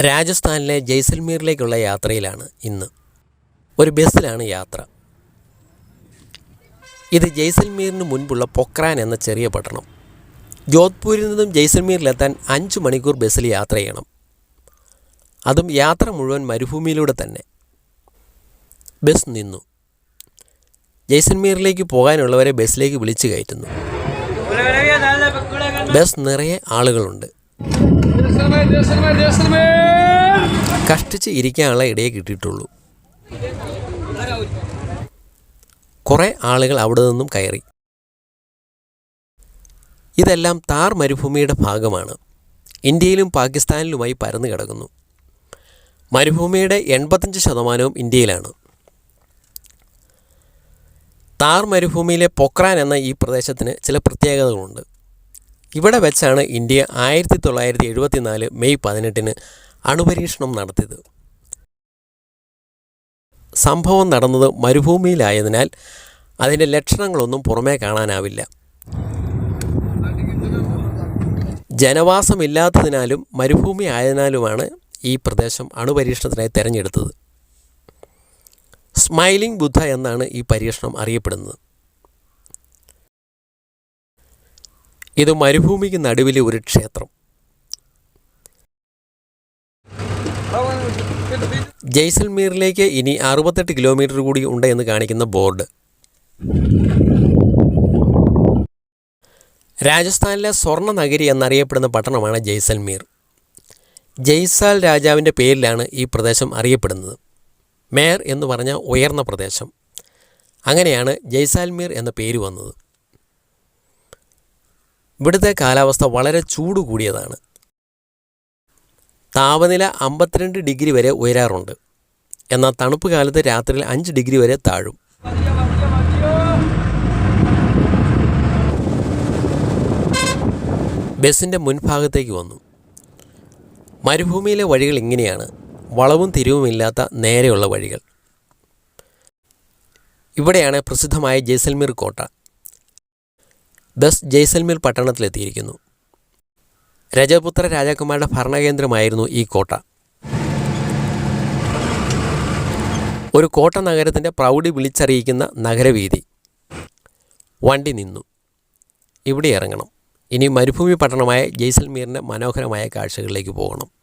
രാജസ്ഥാനിലെ ജയ്സൽമീറിലേക്കുള്ള യാത്രയിലാണ് ഇന്ന്. ഒരു ബസ്സിലാണ് യാത്ര. ഇത് ജയ്സൽമീറിന് മുൻപുള്ള പൊക്രാൻ എന്ന ചെറിയ പട്ടണം. ജോധ്പൂരിൽ നിന്നും ജയ്സൽമീറിലെത്താൻ അഞ്ച് മണിക്കൂർ ബസ്സിൽ യാത്ര ചെയ്യണം. അതും യാത്ര മുഴുവൻ മരുഭൂമിയിലൂടെ തന്നെ. ബസ് നിന്നു. ജയ്സൽമീറിലേക്ക് പോകാനുള്ളവരെ ബസ്സിലേക്ക് വിളിച്ചു കയറ്റുന്നു. ബസ് നിറയെ ആളുകളുണ്ട്. കഷ്ടിച്ച് ഇരിക്കാനുള്ള ഇടയെ കിട്ടിയിട്ടുള്ളൂ. കുറേ ആളുകൾ അവിടെ നിന്നും കയറി. ഇതെല്ലാം താർ മരുഭൂമിയുടെ ഭാഗമാണ്. ഇന്ത്യയിലും പാകിസ്ഥാനിലുമായി പരന്നു കിടക്കുന്നു. മരുഭൂമിയുടെ എൺപത്തഞ്ച് ശതമാനവും ഇന്ത്യയിലാണ്. താർ മരുഭൂമിയിലെ പൊക്രാൻ എന്ന ഈ പ്രദേശത്തിന് ചില പ്രത്യേകതകളുണ്ട്. ഇവിടെ വെച്ചാണ് ഇന്ത്യ ആയിരത്തി തൊള്ളായിരത്തി എഴുപത്തിനാല് മെയ് പതിനെട്ടിന് അണുപരീക്ഷണം നടത്തിയത്. സംഭവം നടന്നത് മരുഭൂമിയിലായതിനാൽ അതിന്റെ ലക്ഷണങ്ങളൊന്നും പുറമേ കാണാനാവില്ല. ജനവാസമില്ലാത്തതിനാലും മരുഭൂമി ആയതിനാലുമാണ് ഈ പ്രദേശം അണുപരീക്ഷണത്തിനായി തിരഞ്ഞെടുത്തത്. സ്മൈലിംഗ് ബുദ്ധ എന്നാണ് ഈ പരീക്ഷണം അറിയപ്പെടുന്നത്. ഇത് മരുഭൂമിക്ക് നടുവിലെ ഒരു ക്ഷേത്രം. ജയ്സൽമീറിലേക്ക് ഇനി അറുപത്തെട്ട് കിലോമീറ്റർ കൂടി ഉണ്ട് എന്ന് കാണിക്കുന്ന ബോർഡ്. രാജസ്ഥാനിലെ സ്വർണ നഗരി എന്നറിയപ്പെടുന്ന പട്ടണമാണ് ജയ്സൽമീർ. ജയ്സാൽ രാജാവിന്റെ പേരിലാണ് ഈ പ്രദേശം അറിയപ്പെടുന്നത്. മേർ എന്ന് പറഞ്ഞ ഉയർന്ന പ്രദേശം. അങ്ങനെയാണ് ജയ്സാൽമീർ എന്ന പേര് വന്നത്. ഇവിടുത്തെ കാലാവസ്ഥ വളരെ ചൂട് കൂടിയതാണ്. താപനില അമ്പത്തിരണ്ട് ഡിഗ്രി വരെ ഉയരാറുണ്ട്. എന്നാൽ തണുപ്പ് കാലത്ത് രാത്രിയിൽ അഞ്ച് ഡിഗ്രി വരെ താഴും. ബസ്സിന്റെ മുൻഭാഗത്തേക്ക് വന്നു. മരുഭൂമിയിലെ വഴികൾ ഇങ്ങനെയാണ്. വളവും തിരിവുമില്ലാത്ത നേരെയുള്ള വഴികൾ. ഇവിടെയാണ് പ്രസിദ്ധമായ ജയ്സൽമീർ കോട്ട. ബസ് ജയ്സൽമീർ പട്ടണത്തിലെത്തിയിരിക്കുന്നു. രജപുത്ര രാജാക്കന്മാരുടെ ഭരണകേന്ദ്രമായിരുന്നു ഈ കോട്ട. ഒരു കോട്ട നഗരത്തിന്റെ പ്രൗഢി വിളിച്ചറിയിക്കുന്ന നഗരവീതി വണ്ടി നിന്നു. ഇവിടെ ഇറങ്ങണം. ഇനി മരുഭൂമി പട്ടണമായ ജയ്സൽമീറിന്റെ മനോഹരമായ കാഴ്ചകളിലേക്ക് പോകണം.